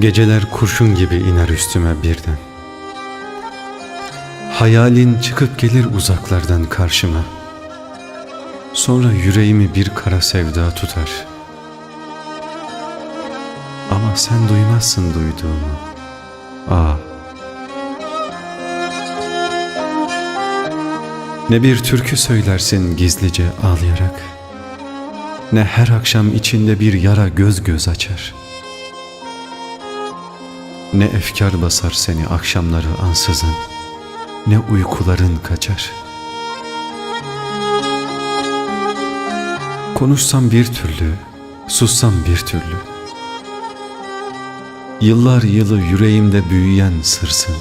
Geceler kurşun gibi iner üstüme birden. Hayalin çıkıp gelir uzaklardan karşıma. Sonra yüreğimi bir kara sevda tutar. Ama sen duymazsın duyduğumu. Ah. Ne bir türkü söylersin gizlice ağlayarak. Ne her akşam içinde bir yara göz göz açar. Ne efkar basar seni akşamları ansızın, ne uykuların kaçar. Konuşsam bir türlü, sussam bir türlü. Yıllar yılı yüreğimde büyüyen sırsın.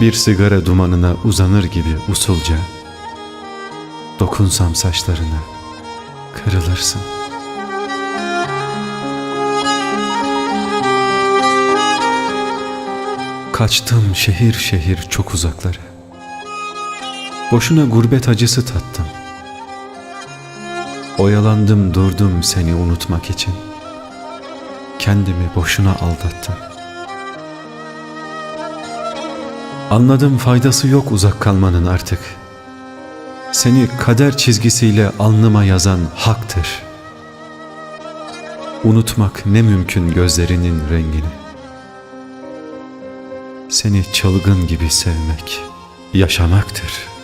Bir sigara dumanına uzanır gibi usulca. Dokunsam saçlarına, kırılırsın. Kaçtım şehir şehir çok uzaklara. Boşuna gurbet acısı tattım. Oyalandım durdum seni unutmak için. Kendimi boşuna aldattım. Anladım faydası yok uzak kalmanın artık. Seni kader çizgisiyle alnıma yazan haktır. Unutmak ne mümkün gözlerinin rengini. Seni çılgın gibi sevmek yaşamaktır.''